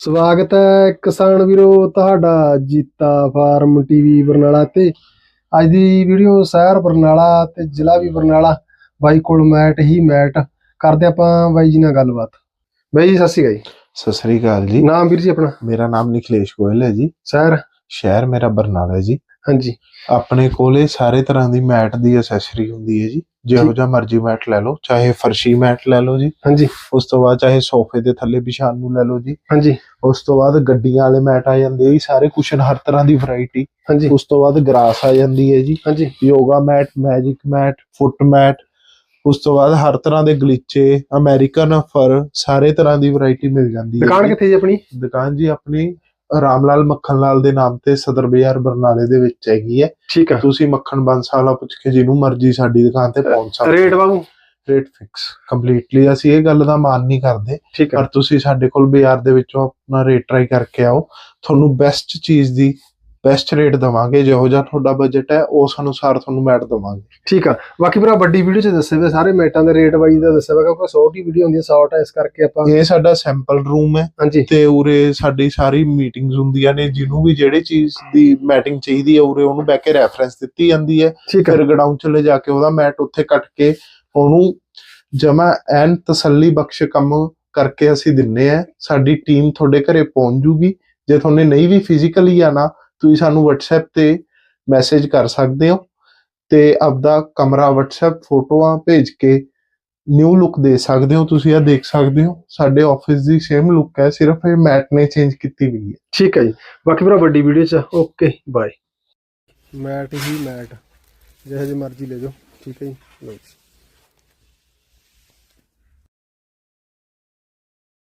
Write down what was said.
ਸਵਾਗਤ ਹੈ ਕਿਸਾਨ ਵੀਰੋ ਤੁਹਾਡਾ ਜੀਤਾ ਫਾਰਮ ਟੀਵੀ ਬਰਨਾਲਾ ਤੇ। ਅੱਜ ਦੀ ਵੀਡੀਓ ਸ਼ਹਿਰ ਬਰਨਾਲਾ ਤੇ ਜ਼ਿਲ੍ਹਾ ਵੀ ਬਰਨਾਲਾ। ਬਾਈ ਕੋਲ ਮੈਟ ਹੀ ਮੈਟ। ਕਰਦੇ ਆਪਾਂ ਬਾਈ ਜੀ ਨਾਲ ਗੱਲਬਾਤ। ਬਾਈ ਜੀ ਸਤਿ ਸ਼੍ਰੀ ਅਕਾਲ ਜੀ। ਸਤਿ ਸ੍ਰੀ ਅਕਾਲ ਜੀ। ਨਾਮ ਵੀਰ ਜੀ ਆਪਣਾ। ਮੇਰਾ ਨਾਮ ਨਿਖਿਲੇਸ਼ ਗੋਇਲ ਹੈ ਜੀ। ਸ਼ਹਿਰ? ਸ਼ਹਿਰ ਮੇਰਾ ਬਰਨਾਲਾ ਹੈ ਜੀ। ਹਾਂਜੀ। ਆਪਣੇ ਕੋਲੇ ਸਾਰੇ ਤਰ੍ਹਾਂ ਦੀ ਮੈਟ ਦੀ ਐਸੈਸਰੀ ਹੁੰਦੀ ਹੈ ਜੀ। ਜਿਹੋ ਜਿਹਾ ਮਰਜ਼ੀ ਮੈਟ ਲੈ ਲਓ ਚਾਹੇ ਫਰਸ਼ੀ ਮੈਟ ਲੈ ਲਓ ਜੀ। ਹਾਂਜੀ। ਉਸ ਤੋਂ ਬਾਅਦ ਚਾਹੇ ਸੋਫੇ ਦੇ ਥੱਲੇ ਵਿਛਾਉਣ ਨੂੰ ਲੈ ਲਓ ਜੀ। ਹਾਂਜੀ। ਉਸ ਤੋਂ ਬਾਅਦ ਗੱਡੀਆਂ ਵਾਲੇ ਮੈਟ ਆ ਜਾਂਦੇ ਜੀ ਸਾਰੇ ਕੁਸ਼ਨ ਹਰ ਤਰ੍ਹਾਂ ਦੀ ਵੈਰਾਈਟੀ ਹਾਂਜੀ। ਉਸ ਤੋਂ ਬਾਅਦ ਗਰਾਸ ਆ ਜਾਂਦੀ ਹੈ ਜੀ। ਹਾਂਜੀ। Yoga mat magic mat foot mat. ਉਸ ਤੋਂ ਬਾਅਦ ਹਰ ਤਰ੍ਹਾਂ ਦੇ ਗਲੀਚੇ ਅਮਰੀਕਨ ਫਰ ਸਾਰੇ ਤਰ੍ਹਾਂ ਦੀ ਵੈਰਾਈਟੀ ਮਿਲ ਜਾਂਦੀ ਹੈ ਦੁਕਾਨ। ਕਿੱਥੇ ਜੀ ਆਪਣੀ? ਦੁਕਾਨ ਜੀ ਆਪਣੀ ਰਾਮ ਲਾਲ ਮੱਖਣ ਲਾਲ ਦੇ ਨਾਮ ਤੇ ਸਦਰ ਬਾਜ਼ਾਰ ਬਰਨਾਲੇ ਦੇ ਵਿੱਚ ਹੈਗੀ ਹੈ। ਠੀਕ ਆ ਤੁਸੀਂ ਮੱਖਣ ਬੰਸਾਲਾ ਪੁੱਛ ਕੇ ਜਿਹਨੂੰ ਮਰਜ਼ੀ ਸਾਡੀ ਦੁਕਾਨ ਤੇ ਪਹੁੰਚ ਸਕਦੇ ਰੇਟ ਬਾਬੂ ਰੇਟ ਫਿਕਸ ਕੰਪਲੀਟਲੀ ਅਸੀਂ ਇਹ ਗੱਲ ਦਾ ਮਾਨ ਨਹੀਂ ਕਰਦੇ ਪਰ ਤੁਸੀਂ ਸਾਡੇ ਕੋਲ ਬਾਜ਼ਾਰ ਦੇ ਵਿੱਚੋਂ ਆਪਣਾ ਰੇਟ ਟਰਾਈ ਕਰਕੇ ਆਓ। ਤੁਹਾਨੂੰ ਬੈਸਟ ਚੀਜ਼ ਦੀ ਬੈਸਟ ਰੇਟ ਦਵਾਂਗੇ ਜਿਹੋ ਜਿਹਾ ਤੁਹਾਡਾ ਬਜਟ ਹੈ ਉਸ ਅਨੁਸਾਰ ਤੁਹਾਨੂੰ ਮੈਟ ਦਵਾਂਗੇ। ਠੀਕ ਆ। ਬਾਕੀ ਭਰਾ ਵੱਡੀ ਵੀਡੀਓ 'ਚ ਦੱਸੇ ਵੇ ਸਾਰੇ ਮੈਟਾਂ ਦੇ ਰੇਟ ਵਾਈਜ਼ ਦਾ ਦੱਸਿਆ ਵਾ ਕਿਉਂਕਿ ਸ਼ਾਰਟ ਹੀ ਵੀਡੀਓ ਹੁੰਦੀ ਹੈ ਸ਼ਾਰਟ ਹੈ ਇਸ ਕਰਕੇ ਆਪਾਂ ਇਹ ਸਾਡਾ ਸੈਂਪਲ ਰੂਮ ਹੈ ਤੇ ਉਰੇ ਸਾਡੀ ਸਾਰੀ ਮੀਟਿੰਗਸ ਹੁੰਦੀਆਂ ਨੇ ਜਿਹਨੂੰ ਵੀ ਜਿਹੜੀ ਚੀਜ਼ ਦੀ ਮੈਟਿੰਗ ਚਾਹੀਦੀ ਹੈ ਉਰੇ ਉਹਨੂੰ ਬਹਿ ਕੇ ਰੈਫਰੈਂਸ ਦਿੱਤੀ ਜਾਂਦੀ ਹੈ। ਆ। ਫਿਰ ਗਡਾਊਨ ਚ ਲੈ ਜਾ ਕੇ ਉਹਦਾ ਮੈਟ ਉੱਥੇ ਕੱਟ ਕੇ ਉਹਨੂੰ ਜਮਾ ਐਨ ਤਸੱਲੀ ਬਖਸ਼ ਕੰਮ ਕਰਕੇ ਅਸੀਂ ਦਿੰਨੇ ਆ। ਸਾਡੀ ਟੀਮ ਤੁਹਾਡੇ ਘਰੇ ਪਹੁੰਚ ਜੂਗੀ। ਜੇ ਤੁਹਾਨੇ ਨਹੀਂ ਵੀ ਫਿਜ਼ੀਕਲੀ ਆਣਾ ਤੁਸੀਂ ਸਾਨੂੰ WhatsApp ਤੇ ਮੈਸੇਜ ਕਰ ਸਕਦੇ ਹੋ ਤੇ ਆਪਦਾ ਕਮਰਾ WhatsApp ਫੋਟੋਆਂ ਭੇਜ ਕੇ ਨਿਊ ਲੁੱਕ ਦੇ ਸਕਦੇ ਹੋ ਤੁਸੀਂ ਇਹ ਦੇਖ ਸਕਦੇ ਹੋ। ਸਾਡੇ ਆਫਿਸ ਦੀ ਸੇਮ ਲੁੱਕ ਹੈ ਸਿਰਫ ਇਹ ਮੈਟ ਨੇ ਚੇਂਜ ਕੀਤੀ ਹੋਈ ਹੈ। ਠੀਕ ਹੈ ਜੀ। ਬਾਕੀ ਭਰਾ ਵੱਡੀ ਵੀਡੀਓ 'ਚ ਓਕੇ ਬਾਏ ਮੈਟ ਹੀ ਮੈਟ ਜਿਹੋ ਜਿਹੀ ਮਰਜ਼ੀ ਲੈ ਜਾਓ ਠੀਕ ਹੈ ਜੀ। ਲਓ ਜੀ।